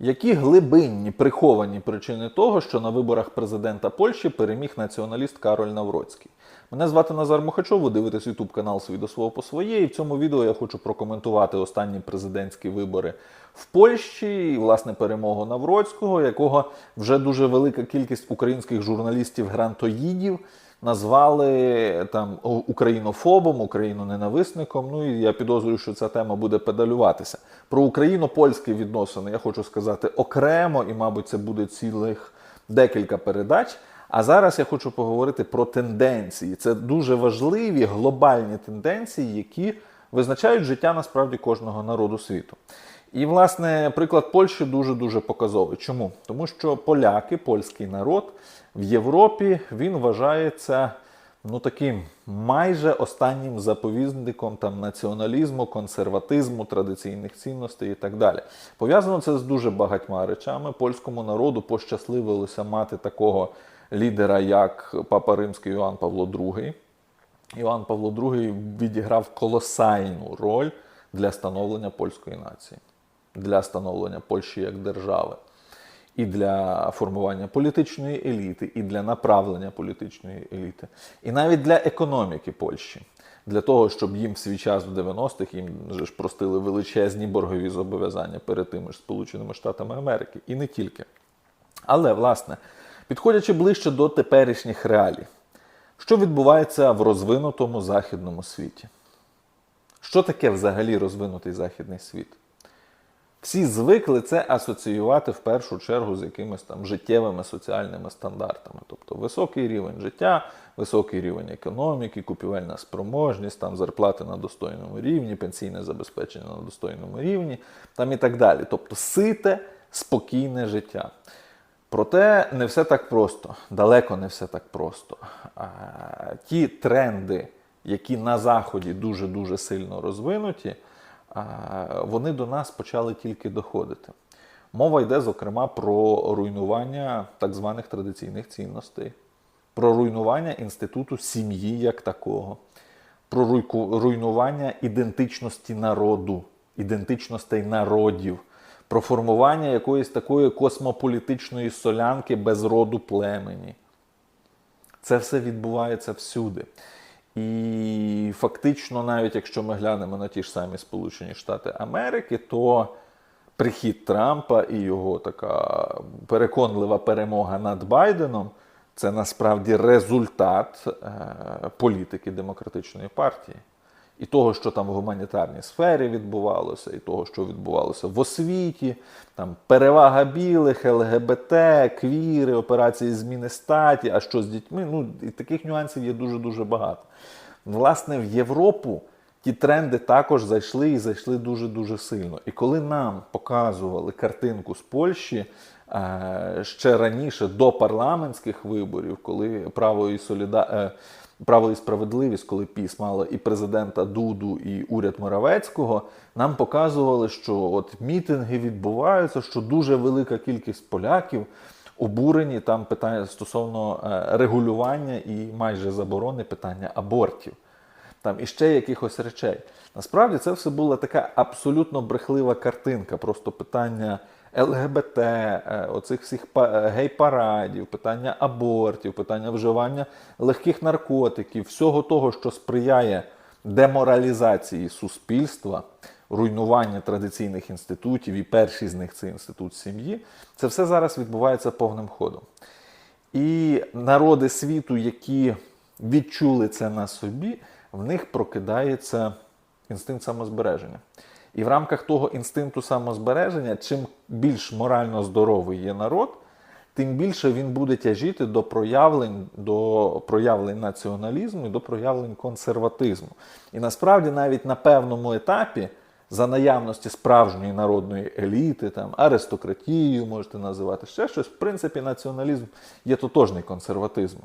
Які глибинні приховані причини того, що на виборах президента Польщі переміг націоналіст Кароль Навроцький? Мене звати Назар Мухачов, ви дивитесь YouTube канал «Свій до свого по своє. І в цьому відео я хочу прокоментувати останні президентські вибори в Польщі і власне перемогу Навроцького, якого вже дуже велика кількість українських журналістів-грантоїдів назвали там українофобом, україноненависником. Ну і я підозрюю, що ця тема буде педалюватися. Про україно-польські відносини я хочу сказати окремо, і, мабуть, це буде цілих декілька передач. А зараз я хочу поговорити про тенденції. Це дуже важливі глобальні тенденції, які визначають життя насправді кожного народу світу. І, власне, приклад Польщі дуже-дуже показовий. Чому? Тому що поляки, польський народ в Європі він вважається ну таким майже останнім заповідником там націоналізму, консерватизму, традиційних цінностей і так далі. Пов'язано це з дуже багатьма речами. Польському народу пощасливилося мати такого лідера, як Папа Римський Іоанн Павло II. Іоанн Павло II відіграв колосальну роль для становлення польської нації, для становлення Польщі як держави, і для формування політичної еліти, і для направлення політичної еліти, і навіть для економіки Польщі. Для того, щоб їм в свій час в 90-х їм же ж простили величезні боргові зобов'язання перед тими ж Сполученими Штатами Америки, і не тільки. Але, власне, підходячи ближче до теперішніх реалій, що відбувається в розвинутому західному світі? Що таке взагалі розвинутий західний світ? Всі звикли це асоціювати в першу чергу з якимись там життєвими соціальними стандартами. Тобто високий рівень життя, високий рівень економіки, купівельна спроможність, там зарплати на достойному рівні, пенсійне забезпечення на достойному рівні, там і так далі. Тобто сите, спокійне життя. Проте не все так просто, далеко не все так просто. А, ті тренди, які на Заході дуже-дуже сильно розвинуті, вони до нас почали тільки доходити. Мова йде, зокрема, про руйнування так званих традиційних цінностей, про руйнування інституту сім'ї як такого, про руйнування ідентичності народу, ідентичностей народів, про формування якоїсь такої космополітичної солянки без роду племені. Це все відбувається всюди. І фактично, навіть якщо ми глянемо на ті ж самі Сполучені Штати Америки, то прихід Трампа і його така переконлива перемога над Байденом це насправді результат е, політики демократичної партії. І того, що там в гуманітарній сфері відбувалося, і того, що відбувалося в освіті, там перевага білих, ЛГБТ, квіри, операції зміни статі, а що з дітьми. Ну, і таких нюансів є дуже-дуже багато. Власне, в Європу ті тренди також зайшли і зайшли дуже-дуже сильно. І коли нам показували картинку з Польщі е, ще раніше до парламентських виборів, коли право і соліда... Право і справедливість, коли ПІС мало і президента Дуду, і уряд Моравецького, нам показували, що от мітинги відбуваються, що дуже велика кількість поляків обурені там питання стосовно е, регулювання і майже заборони питання абортів. Там і ще якихось речей. Насправді це все була така абсолютно брехлива картинка, просто питання ЛГБТ, е, оцих всіх е, гей-парадів, питання абортів, питання вживання легких наркотиків, всього того, що сприяє деморалізації суспільства, руйнування традиційних інститутів, і перший з них це інститут сім'ї. Це все зараз відбувається повним ходом. І народи світу, які відчули це на собі, в них прокидається інстинкт самозбереження. І в рамках того інстинкту самозбереження, чим більш морально здоровий є народ, тим більше він буде тяжіти до проявлень, до проявлень націоналізму і до проявлень консерватизму. І насправді навіть на певному етапі, за наявності справжньої народної еліти, там, аристократію можете називати ще щось, в принципі, націоналізм є тотожний консерватизму.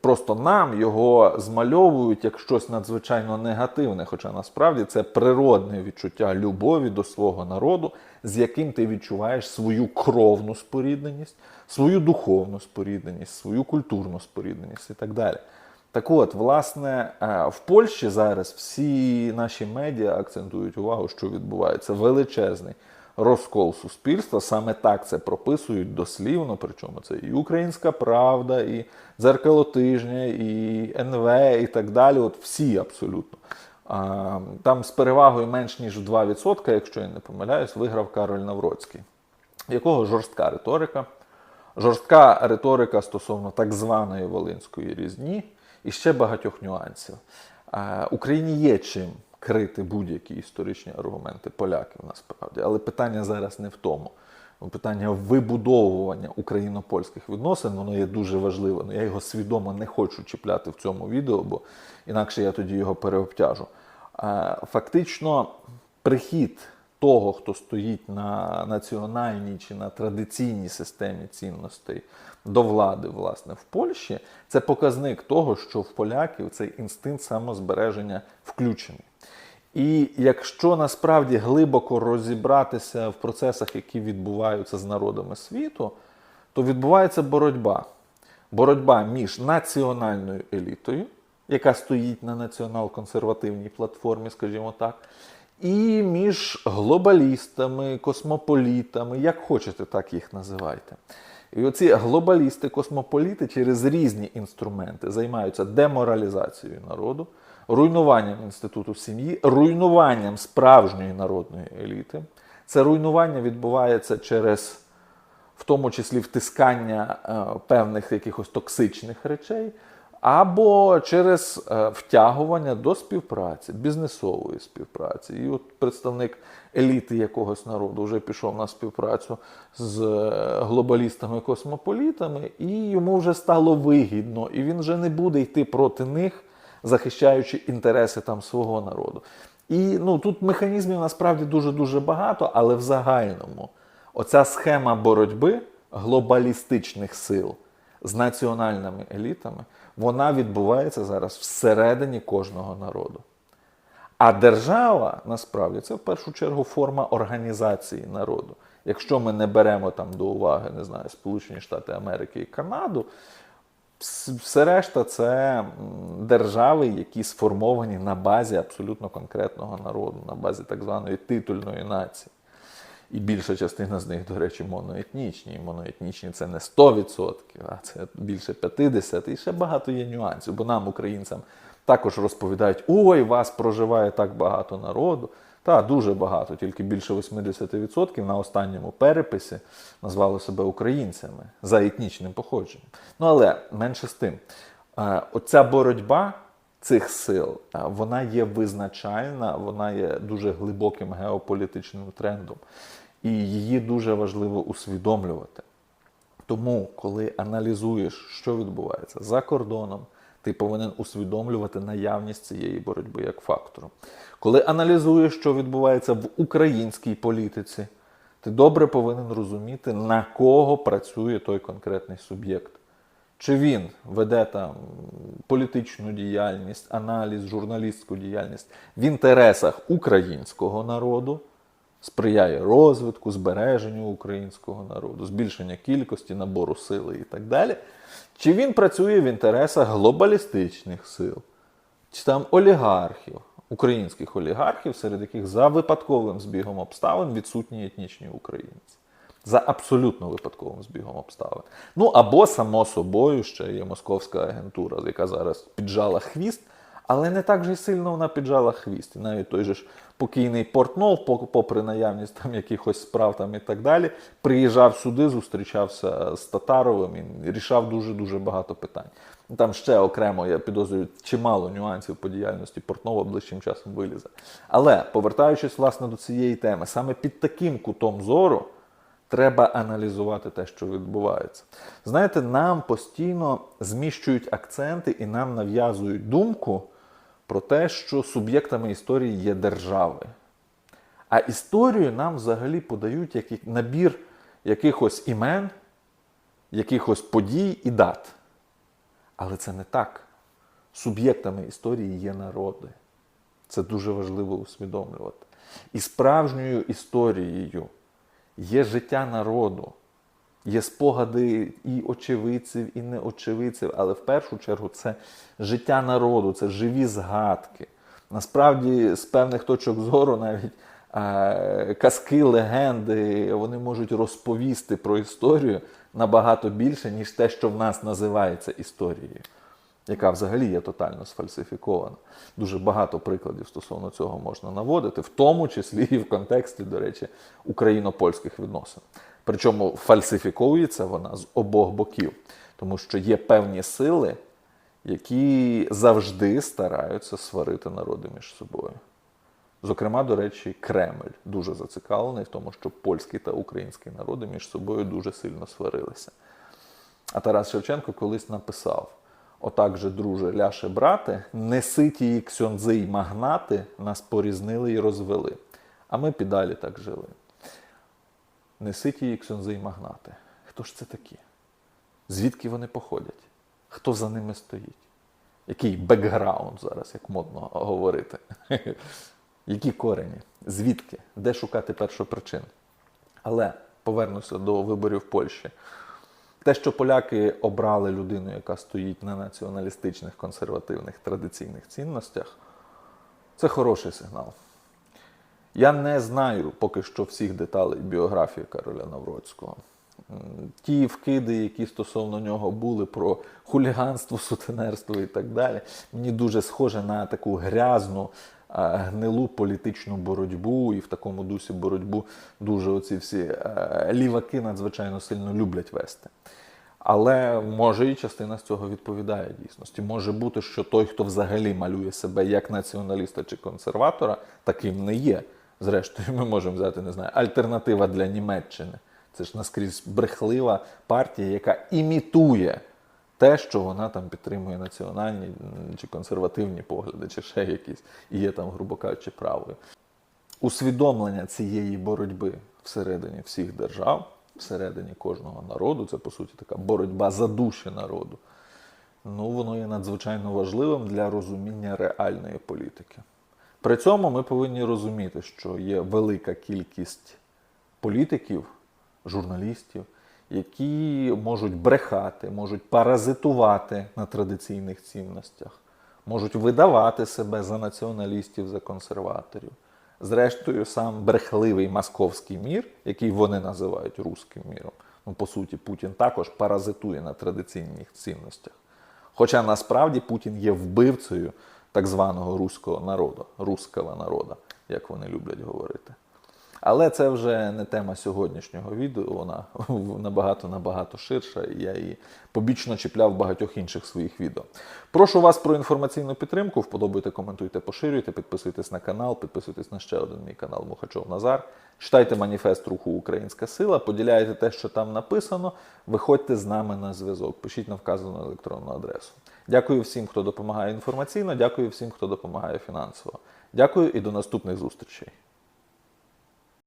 Просто нам його змальовують як щось надзвичайно негативне, хоча насправді це природне відчуття любові до свого народу, з яким ти відчуваєш свою кровну спорідненість, свою духовну спорідненість, свою культурну спорідненість і так далі. Так от, власне, е, в Польщі зараз всі наші медіа акцентують увагу, що відбувається величезний розкол суспільства. Саме так це прописують дослівно, причому це і Українська Правда, і Дзеркало тижня, і НВ, і так далі. От всі абсолютно. Там з перевагою менш ніж 2%, якщо я не помиляюсь, виграв Кароль Навроцький, якого жорстка риторика. Жорстка риторика стосовно так званої Волинської різні і ще багатьох нюансів. Е, Україні є чим крити будь-які історичні аргументи поляків насправді, але питання зараз не в тому. Питання вибудовування україно-польських відносин, воно є дуже важливе. Ну, я його свідомо не хочу чіпляти в цьому відео, бо інакше я тоді його переобтяжу. Е, Фактично, прихід того, хто стоїть на національній чи на традиційній системі цінностей до влади, власне, в Польщі, це показник того, що в поляків цей інстинкт самозбереження включений. І якщо насправді глибоко розібратися в процесах, які відбуваються з народами світу, то відбувається боротьба. Боротьба між національною елітою, яка стоїть на націонал-консервативній платформі, скажімо так, і між глобалістами, космополітами, як хочете, так їх називайте. І оці глобалісти, космополіти через різні інструменти займаються деморалізацією народу, руйнуванням інституту сім'ї, руйнуванням справжньої народної еліти. Це руйнування відбувається через, в тому числі, втискання е, певних якихось токсичних речей, або через е, втягування до співпраці, бізнесової співпраці. І от представник еліти якогось народу вже пішов на співпрацю з е, глобалістами-космополітами, і йому вже стало вигідно, і він вже не буде йти проти них, захищаючи інтереси там свого народу. І ну, тут механізмів насправді дуже-дуже багато, але в загальному оця схема боротьби глобалістичних сил з національними елітами, вона відбувається зараз всередині кожного народу. А держава насправді це в першу чергу форма організації народу. Якщо ми не беремо там до уваги, не знаю, Сполучені Штати Америки і Канаду, все решта це держави, які сформовані на базі абсолютно конкретного народу, на базі так званої титульної нації. І більша частина з них, до речі, моноетнічні. І моноетнічні це не 100%, а це більше 50%. І ще багато є нюансів, бо нам, українцям, також розповідають: ой, вас проживає так багато народу. Та дуже багато, тільки більше 80% на останньому переписі назвали себе українцями за етнічним походженням. Ну але менше з тим, е, оця боротьба цих сил, вона є визначальна, вона є дуже глибоким геополітичним трендом, і її дуже важливо усвідомлювати. Тому, коли аналізуєш, що відбувається за кордоном, ти повинен усвідомлювати наявність цієї боротьби як фактору. Коли аналізуєш, що відбувається в українській політиці, ти добре повинен розуміти, на кого працює той конкретний суб'єкт. Чи він веде там політичну діяльність, аналіз, журналістську діяльність в інтересах українського народу, сприяє розвитку, збереженню українського народу, збільшення кількості, набору сили і так далі. Чи він працює в інтересах глобалістичних сил, чи там олігархів, українських олігархів, серед яких за випадковим збігом обставин відсутні етнічні українці. За абсолютно випадковим збігом обставин. Ну або, само собою, ще є московська агентура, яка зараз піджала хвіст, але не так же сильно вона піджала хвіст. І навіть той же ж покійний Портнов, попри наявність там якихось справ там і так далі, приїжджав сюди, зустрічався з Татаровим і рішав дуже-дуже багато питань. Там ще окремо, я підозрюю, чимало нюансів по діяльності Портнова ближчим часом вилізе. Але повертаючись власне до цієї теми, саме під таким кутом зору треба аналізувати те, що відбувається. Знаєте, нам постійно зміщують акценти і нам нав'язують думку про те, що суб'єктами історії є держави. А історію нам взагалі подають як набір якихось імен, якихось подій і дат. Але це не так. Суб'єктами історії є народи. Це дуже важливо усвідомлювати. І справжньою історією є життя народу, є спогади і очевидців, і неочевидців, але в першу чергу це життя народу, це живі згадки. Насправді, з певних точок зору, навіть е, казки, легенди, вони можуть розповісти про історію набагато більше, ніж те, що в нас називається історією, яка взагалі є тотально сфальсифікована. Дуже багато прикладів стосовно цього можна наводити, в тому числі і в контексті, до речі, україно-польських відносин. Причому фальсифіковується вона з обох боків, тому що є певні сили, які завжди стараються сварити народи між собою. Зокрема, до речі, Кремль дуже зацікавлений в тому, щоб польський та український народи між собою дуже сильно сварилися. А Тарас Шевченко колись написав: Отак же, друже, ляше брате, неси тії ксьондзи й магнати, нас порізнили і розвели. А ми підалі так жили. Неси тії ксьондзи й магнати. Хто ж це такі? Звідки вони походять? Хто за ними стоїть? Який бекграунд зараз, як модно говорити? Які корені? Звідки? Де шукати першопричин? Але повернуся до виборів в Польщі. Те, що поляки обрали людину, яка стоїть на націоналістичних консервативних традиційних цінностях, це хороший сигнал. Я не знаю поки що всіх деталей біографії Кароля Навроцького. Ті вкиди, які стосовно нього були про хуліганство, сутенерство і так далі, мені дуже схоже на таку грязну, гнилу політичну боротьбу, і в такому дусі боротьбу дуже оці всі е, ліваки надзвичайно сильно люблять вести. Але може і частина з цього відповідає дійсності. Може бути, що той, хто взагалі малює себе як націоналіста чи консерватора, таким не є. Зрештою, ми можемо взяти, не знаю, альтернатива для Німеччини. Це ж наскрізь брехлива партія, яка імітує те, що вона там підтримує національні чи консервативні погляди, чи ще якісь, і є там, грубо кажучи, правою. Усвідомлення цієї боротьби всередині всіх держав, всередині кожного народу, це по суті така боротьба за душі народу. Ну, воно є надзвичайно важливим для розуміння реальної політики. При цьому ми повинні розуміти, що є велика кількість політиків, журналістів, які можуть брехати, можуть паразитувати на традиційних цінностях, можуть видавати себе за націоналістів, за консерваторів. Зрештою, сам брехливий московський мір, який вони називають руським міром, ну по суті, Путін також паразитує на традиційних цінностях. Хоча насправді Путін є вбивцею так званого руського народу, руского народу, як вони люблять говорити. Але це вже не тема сьогоднішнього відео, вона набагато набагато ширша, і я її побічно чіпляв в багатьох інших своїх відео. Прошу вас про інформаційну підтримку. Вподобайте, коментуйте, поширюйте, підписуйтесь на канал, підписуйтесь на ще один мій канал Мухачов Назар. Читайте маніфест руху Українська Сила, поділяйте те, що там написано. Виходьте з нами на зв'язок. Пишіть на вказану електронну адресу. Дякую всім, хто допомагає інформаційно. Дякую всім, хто допомагає фінансово. Дякую і до наступних зустрічей.